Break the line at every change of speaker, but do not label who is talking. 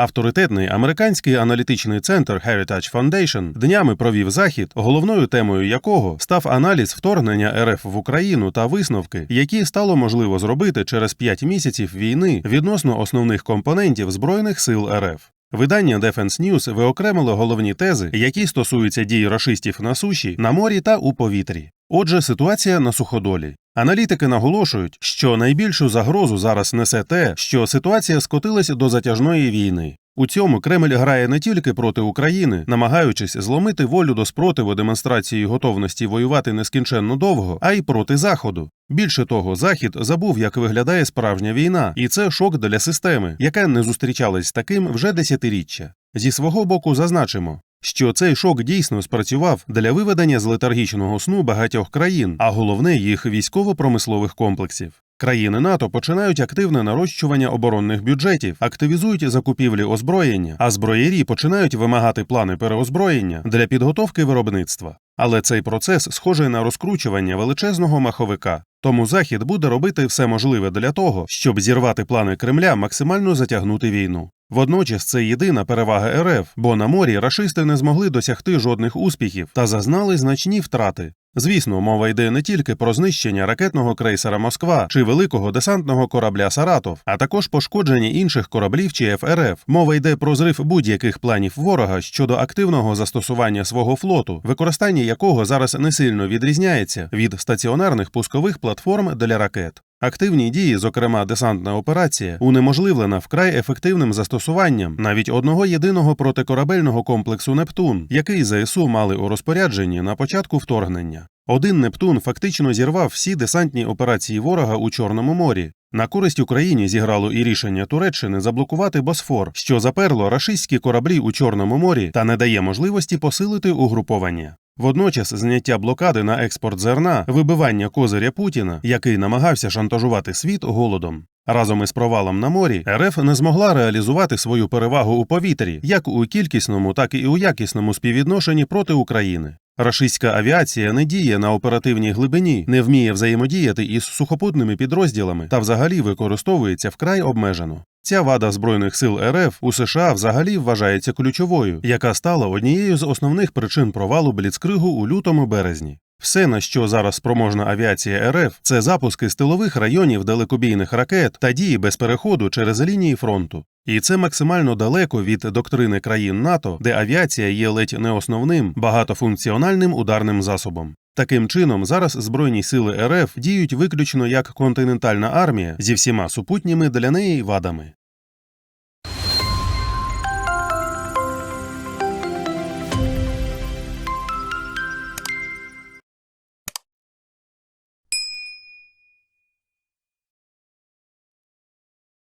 Авторитетний американський аналітичний центр Heritage Foundation днями провів захід, головною темою якого став аналіз вторгнення РФ в Україну та висновки, які стало можливо зробити через 5 місяців війни відносно основних компонентів збройних сил РФ. Видання Defense News виокремило головні тези, які стосуються дій рашистів на суші, на морі та у повітрі. Отже, ситуація на суходолі. Аналітики наголошують, що найбільшу загрозу зараз несе те, що ситуація скотилася до затяжної війни. У цьому Кремль грає не тільки проти України, намагаючись зломити волю до спротиву демонстрації готовності воювати нескінченно довго, а й проти Заходу. Більше того, Захід забув, як виглядає справжня війна, і це шок для системи, яка не зустрічалась з таким вже десятиріччя. Зі свого боку зазначимо, що цей шок дійсно спрацював для виведення з летаргічного сну багатьох країн, а головне їх військово-промислових комплексів. Країни НАТО починають активне нарощування оборонних бюджетів, активізують закупівлі озброєння, а зброєрі починають вимагати плани переозброєння для підготовки виробництва. Але цей процес схожий на розкручування величезного маховика. Тому Захід буде робити все можливе для того, щоб зірвати плани Кремля максимально затягнути війну. Водночас це єдина перевага РФ, бо на морі рашисти не змогли досягти жодних успіхів та зазнали значні втрати. Звісно, мова йде не тільки про знищення ракетного крейсера Москва чи великого десантного корабля Саратов, а також пошкодження інших кораблів чи ФРФ. Мова йде про зрив будь-яких планів ворога щодо активного застосування свого флоту, використання якого зараз не сильно відрізняється від стаціонарних пускових платформ для ракет. Активні дії, зокрема десантна операція, унеможливлена вкрай ефективним застосуванням навіть одного єдиного протикорабельного комплексу Нептун, який ЗСУ мали у розпорядженні на початку вторгнення. Один Нептун фактично зірвав всі десантні операції ворога у Чорному морі. На користь Україні зіграло і рішення Туреччини заблокувати Босфор, що заперло рашистські кораблі у Чорному морі та не дає можливості посилити угруповання. Водночас зняття блокади на експорт зерна, вибивання козиря Путіна, який намагався шантажувати світ голодом. Разом із провалом на морі РФ не змогла реалізувати свою перевагу у повітрі, як у кількісному, так і у якісному співвідношенні проти України. Рашистська авіація не діє на оперативній глибині, не вміє взаємодіяти із сухопутними підрозділами та взагалі використовується вкрай обмежено. Ця вада збройних сил РФ у США взагалі вважається ключовою, яка стала однією з основних причин провалу Бліцкригу у лютому березні. Все, на що зараз спроможна авіація РФ, це запуски з районів далекобійних ракет та дії без переходу через лінії фронту. І це максимально далеко від доктрини країн НАТО, де авіація є ледь не основним багатофункціональним ударним засобом. Таким чином, зараз збройні сили РФ діють виключно як континентальна армія зі всіма супутніми для неї вадами.